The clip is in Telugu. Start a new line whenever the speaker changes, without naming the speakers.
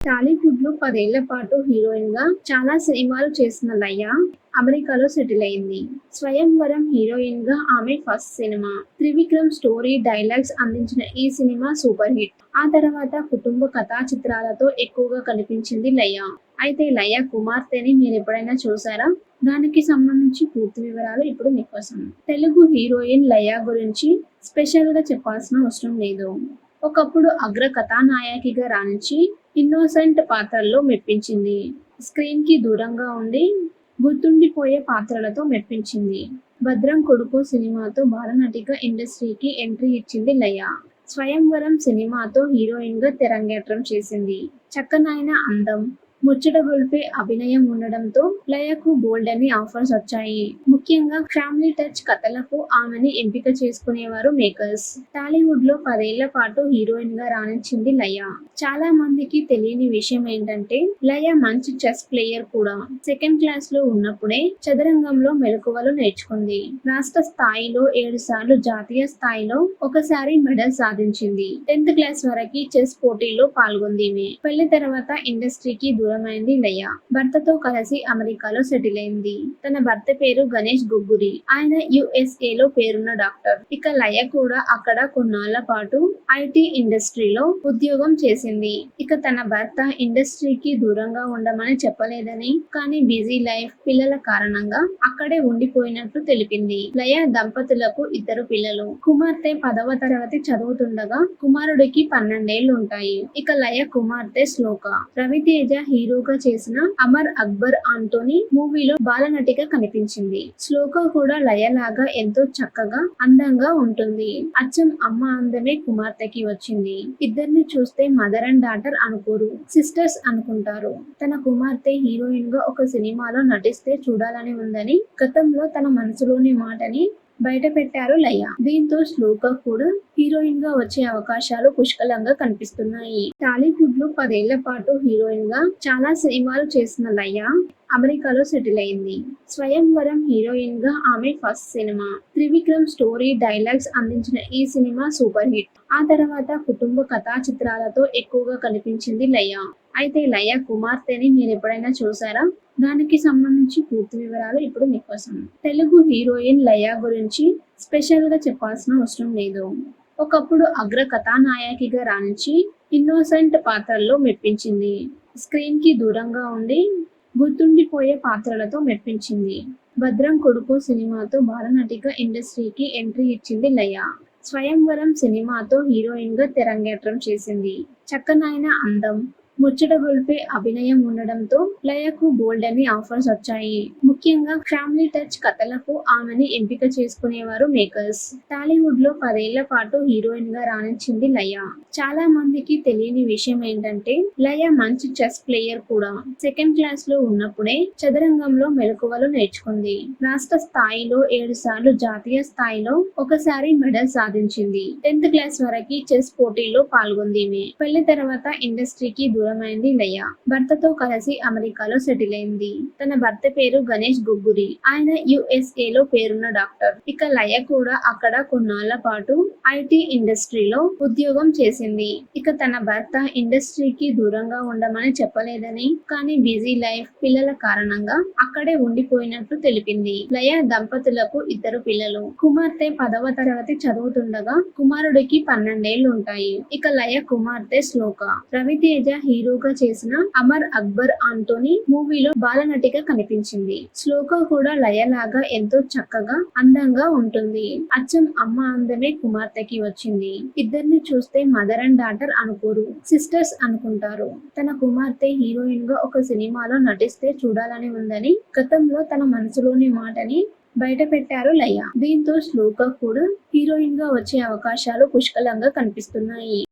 టాలీవుడ్లో పదేళ్ళ పాటు హీరోయిన్గా చాలా సినిమాలు చేసిన లయ అమెరికాలో సెటిల్ అయింది. స్వయంవరం హీరోయిన్గా ఆమె first cinema Trivikram story dialogues అందించిన ఈ సినిమా సూపర్ హిట్. ఆ తర్వాత కుటుంబ కథా చిత్రాలతో ఎక్కువగా కనిపించింది లయ. అయితే లయ కుమార్తెని మీరు ఎప్పుడైనా చూసారా? దానికి సంబంధించి పూర్తి వివరాలు ఇప్పుడు మీకోసం తెలుగు హీరోయిన్ లయ గురించి స్పెషల్గా చెప్పాల్సిన అవసరం లేదు. ఒకప్పుడు అగ్ర కథానాయకిగా రాణించి ఇన్నోసెంట్ పాత్రల్లో మెప్పించింది. స్క్రీన్కి దూరంగా ఉండి గుర్తుండిపోయే పాత్రలతో మెప్పించింది. భద్రం కొడుకు సినిమాతో బాలనటిగా ఇండస్ట్రీకి ఎంట్రీ ఇచ్చింది లయ. స్వయంవరం సినిమాతో హీరోయిన్గా తెరంగేట్రం చేసింది. చక్కనైన అందం ముచ్చట గొల్పే అభినయం ఉండడంతో లయకు బోల్డ్ అని ఆఫర్స్ వచ్చాయి. ముఖ్యంగా ఫ్యామిలీ టచ్ కథలకు ఆమెని ఎంపిక చేసుకునేవారు మేకర్స్. టాలీవుడ్లో పదేళ్ళ పాటు హీరోయిన్గా రాణించింది లయ. చాలా మందికి తెలియని విషయం ఏంటంటే లయ మంచి చెస్ ప్లేయర్ కూడా. సెకండ్ క్లాస్లో ఉన్నప్పుడే చదరంగంలో మెలకువలు నేర్చుకుంది. రాష్ట్ర స్థాయిలో ఏడు సార్లు జాతీయ స్థాయిలో ఒకసారి మెడల్ సాధించింది. టెన్త్ క్లాస్ వరకు చెస్ పోటీలో పాల్గొంది పెళ్ళి తర్వాత ఇండస్ట్రీకి దూరమైంది లయ. భర్తతో కలిసి అమెరికాలో సెటిల్ అయింది. తన భర్త పేరు గణేష్ గుగ్గురి. ఆయన యుఎస్ఏ లో పేరున్న డాక్టర్. ఇక లయ కూడా అక్కడ కొన్నాళ్ళ పాటు ఐటీ ఇండస్ట్రీలో ఉద్యోగం చేసింది. ఇక తన భర్త ఇండస్ట్రీకి దూరంగా ఉండమని చెప్పలేదని కానీ బిజీ లైఫ్ పిల్లల కారణంగా అక్కడే ఉండిపోయినట్లు తెలిపింది. లయ దంపతులకు ఇద్దరు పిల్లలు. కుమార్తె పదవ తరగతి చదువుతుండగా కుమారుడికి పన్నెండేళ్ళు ఉంటాయి ఇక లయ కుమార్తె శ్లోక. రవితేజ హీరోగా చేసిన అమర్ అక్బర్ ఆంటోనీ మూవీలో బాలనటిగా కనిపించింది. శ్లోక కూడా లయలాగా ఎంతో చక్కగా అందంగా ఉంటుంది. అచ్చం అమ్మ అందమే కుమార్తెకి వచ్చింది. ఇద్దరిని చూస్తే మదర్ అండ్ డాటర్ అనుకోరు సిస్టర్స్ అనుకుంటారు. తన కుమార్తె హీరోయిన్గా ఒక సినిమాలో నటిస్తే చూడాలని ఉందని గతంలో తన మనసులోని మాటని బయట పెట్టారు లయ. దీంతో శ్లోక కూడా హీరోయిన్గా వచ్చే అవకాశాలు పుష్కలంగా కనిపిస్తున్నాయి. టాలీవుడ్లో పదేళ్ళ పాటు హీరోయిన్గా చాలా సినిమాలు చేసిన లయ అమెరికాలో సెటిల్ అయింది. స్వయంవరం హీరోయిన్గా ఆమె first cinema Trivikram story dialogues అందించిన ఈ సినిమా సూపర్ హిట్ ఆ తర్వాత కుటుంబ కథా చిత్రాలతో ఎక్కువగా కనిపించింది లయ. అయితే లయ కుమార్తెని మీరు ఎప్పుడైనా చూసారా? దానికి సంబంధించి పూర్తి వివరాలు ఇప్పుడు మీకోసం తెలుగు హీరోయిన్ లయ గురించి స్పెషల్గా చెప్పాల్సిన అవసరం లేదు. ఒకప్పుడు అగ్ర కథానాయకిగా రాణించి ఇన్నోసెంట్ పాత్రల్లో మెప్పించింది. స్క్రీన్కి దూరంగా ఉండి గుర్తుండిపోయే పాత్రలతో మెప్పించింది. భద్రం కొడుకు సినిమాతో బాలనటిగా ఇండస్ట్రీకి ఎంట్రీ ఇచ్చింది లయ. స్వయంవరం సినిమాతో హీరోయిన్గా తెరంగేట్రం చేసింది. చక్కనైన అందం ముచ్చట గొల్పే అభినయం ఉండడంతో లయకు బోల్డ్ అని ఆఫర్స్ వచ్చాయి. ముఖ్యంగా ఫ్యామిలీ టచ్ కథలకు ఆమెని ఎంపిక చేసుకునేవారు మేకర్స్. టాలీవుడ్లో పదేళ్ళ పాటు హీరోయిన్గా రాణించింది లయ. చాలా మందికి తెలియని విషయం ఏంటంటే లయ మంచి చెస్ ప్లేయర్ కూడా. సెకండ్ క్లాస్లో ఉన్నప్పుడే చదరంగంలో మెలకువలు నేర్చుకుంది. రాష్ట్ర స్థాయిలో ఏడు సార్లు జాతీయ స్థాయిలో ఒకసారి మెడల్ సాధించింది. టెన్త్ క్లాస్ వరకు చెస్ పోటీలో పాల్గొంది ఈమె పెళ్ళి తర్వాత ఇండస్ట్రీకి దూరమైంది లయ. భర్తతో కలిసి అమెరికాలో సెటిల్ అయింది. తన భర్త పేరు గణేష్ గుగ్గురి. ఆయన యుఎస్ఏ లో పేరున్న డాక్టర్. ఇక లయ కూడా అక్కడ కొన్నాళ్ళ పాటు ఐటీ ఇండస్ట్రీలో ఉద్యోగం చేసింది. ఇక తన భర్త ఇండస్ట్రీకి దూరంగా ఉండమని చెప్పలేదని కానీ బిజీ లైఫ్ పిల్లల కారణంగా అక్కడే ఉండిపోయినట్లు తెలిపింది. లయ దంపతులకు ఇద్దరు పిల్లలు. కుమార్తె పదవ తరగతి చదువుతుండగా కుమారుడికి పన్నెండేళ్ళు ఉంటాయి. ఇక లయ కుమార్తె శ్లోక. రవితేజ హీరోగా చేసిన అమర్ అక్బర్ ఆంటోని మూవీలో బాలనటిగా కనిపించింది. శ్లోక కూడా లయలాగా ఎంతో చక్కగా అందంగా ఉంటుంది. అచ్చం అమ్మ అందమే కుమార్తెకి వచ్చింది. ఇద్దరిని చూస్తే మదర్ అండ్ డాటర్ అనుకోరు సిస్టర్స్ అనుకుంటారు. తన కుమార్తె హీరోయిన్గా ఒక సినిమాలో నటిస్తే చూడాలని ఉందని గతంలో తన మనసులోని మాటని బయట పెట్టారు లయ. దీంతో శ్లోక కూడా హీరోయిన్గా వచ్చే అవకాశాలు పుష్కలంగా కనిపిస్తున్నాయి.